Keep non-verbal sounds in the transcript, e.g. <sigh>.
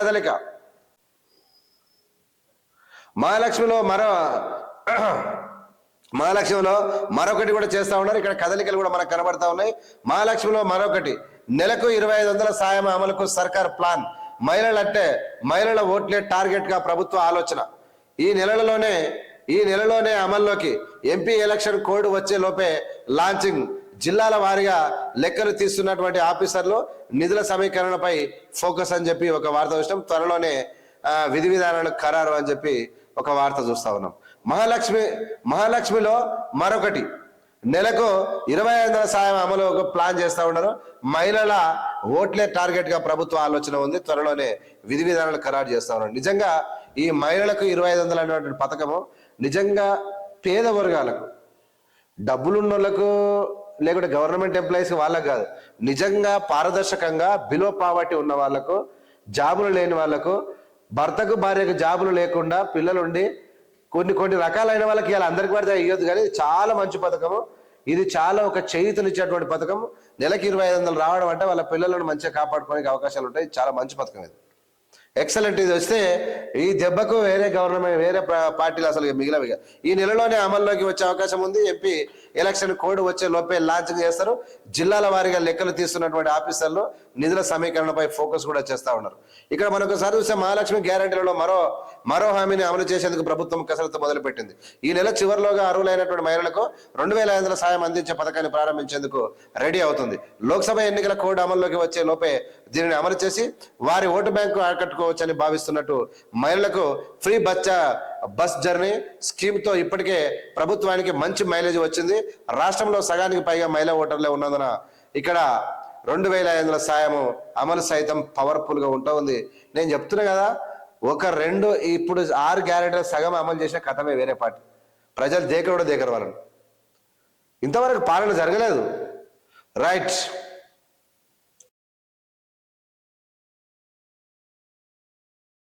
కదలిక. మహాలక్ష్మిలో మరో <clears throat> మహాలక్ష్మిలో మరొకటి కూడా చేస్తా ఉన్నారు. ఇక్కడ కదలికలు కూడా మనకు కనబడతా ఉన్నాయి. మహాలక్ష్మిలో మరొకటి. నెలకు ఇరవై ఐదు వందల సాయం అమలుకు సర్కార్ ప్లాన్. మహిళలంటే మహిళల ఓట్లే టార్గెట్గా ప్రభుత్వ ఆలోచన. ఈ నెలలోనే ఈ నెలలోనే అమల్లోకి ఎంపీ ఎలక్షన్ కోడ్ వచ్చే లోపే లాంచింగ్. జిల్లాల వారీగా లెక్కలు తీస్తున్నటువంటి ఆఫీసర్లు నిధుల సమీకరణపై ఫోకస్ అని చెప్పి ఒక వార్త చూసినాం. త్వరలోనే విధి విధానాలకు ఖరారు అని చెప్పి ఒక వార్త చూస్తా ఉన్నాం. మహాలక్ష్మి మహాలక్ష్మిలో మరొకటి. నెలకు ఇరవై ఐదు వందల సాయం అమలు ఒక ప్లాన్ చేస్తూ ఉన్నారు. మహిళల ఓట్లే టార్గెట్గా ప్రభుత్వ ఆలోచన ఉంది. త్వరలోనే విధి విధానాలు ఖరారు చేస్తా ఉన్నారు. నిజంగా ఈ మహిళలకు ఇరవై ఐదు వందలు అనేటువంటి పథకము నిజంగా పేద వర్గాలకు డబ్బులున్న వాళ్ళకు లేకుంటే గవర్నమెంట్ ఎంప్లాయీస్ వాళ్ళకు కాదు. నిజంగా పారదర్శకంగా బిలో పావర్టీ ఉన్న వాళ్ళకు జాబులు లేని వాళ్ళకు భర్తకు భార్యకు జాబులు లేకుండా పిల్లలుండి కొన్ని కొన్ని రకాలైన వాళ్ళకి ఇలా అందరికి పడితే ఇవ్వదు కానీ చాలా మంచి పథకము. ఇది చాలా ఒక చేయుతనిచ్చేటువంటి పథకం నెలకి ఇరవై ఐదు వందలు రావడం అంటే వాళ్ళ పిల్లలను మంచిగా కాపాడుకోవడానికి అవకాశాలు ఉంటాయి. చాలా మంచి పథకం ఇది. ఎక్సలెంట్ ఇది. వస్తే ఈ దెబ్బకు వేరే గవర్నమెంట్ వేరే పార్టీలు అసలు మిగిలినవి ఈ నెలలోనే అమల్లోకి వచ్చే అవకాశం ఉంది. ఎంపీ ఎలక్షన్ కోడ్ వచ్చే లోపే లాంచ్ చేస్తారు. జిల్లాల వారీగా లెక్కలు తీస్తున్నటువంటి ఆఫీసర్లు నిధుల సమీకరణపై ఫోకస్ కూడా చేస్తూ ఉన్నారు. ఇక్కడ మనకు ఒకసారి చూస్తే మహాలక్ష్మి గ్యారంటీలలో మరో మరో హామీని అమలు చేసేందుకు ప్రభుత్వం కసరత్తు మొదలుపెట్టింది. ఈ నెల చివరిలోగా అర్హులైనటువంటి మహిళలకు రెండు వేల ఐదు వందల సాయం అందించే పథకాన్ని ప్రారంభించేందుకు రెడీ అవుతుంది. లోక్సభ ఎన్నికల కోడ్ అమల్లోకి వచ్చే లోపే దీనిని అమలు చేసి వారి ఓటు బ్యాంకు ఆకట్టుకోవచ్చని భావిస్తున్నట్టు మహిళలకు ఫ్రీ బచ్చా బస్ జర్నీ స్కీమ్తో ఇప్పటికే ప్రభుత్వానికి మంచి మైలేజ్ వచ్చింది. రాష్ట్రంలో సగానికి పైగా మహిళా ఓటర్లే ఉన్నందున ఇక్కడ రెండు వేల ఐదు వందల సాయము అమలు సైతం పవర్ఫుల్గా ఉంటా ఉంది. నేను చెప్తున్నా కదా ఒక రెండు ఇప్పుడు ఆరు గ్యారెంటీల సగం అమలు చేసిన కథమే వేరే పార్టీ. ప్రజలు దేకరు కూడా దేకరు వాళ్ళని ఇంతవరకు పాలన జరగలేదు. రైట్.